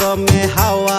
গরমে হাওয়া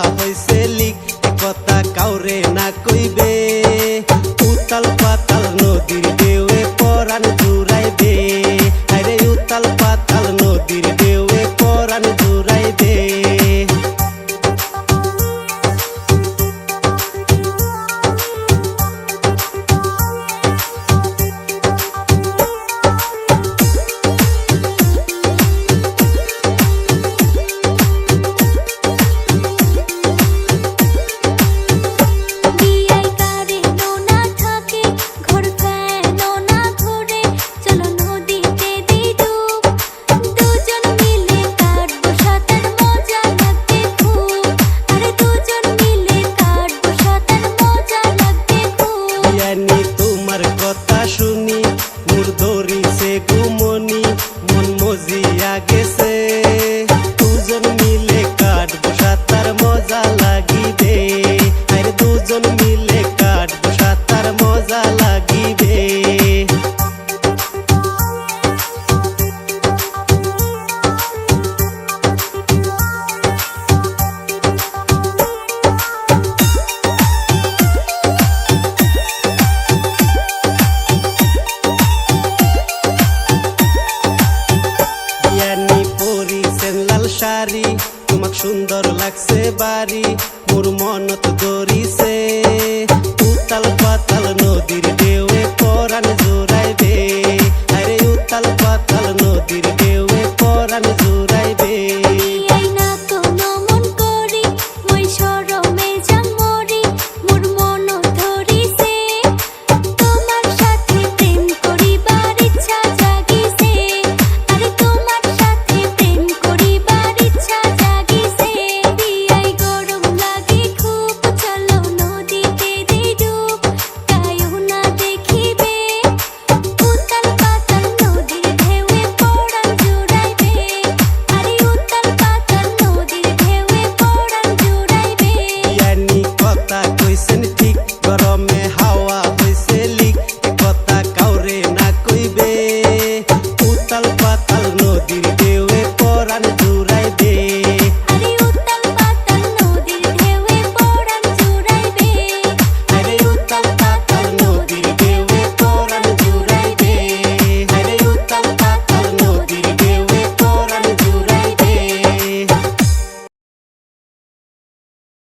সুন্দর লাগছে বাড়ি মোর মনত দরিছে উতাল পাতাল নদীর ঢেউয়ে दे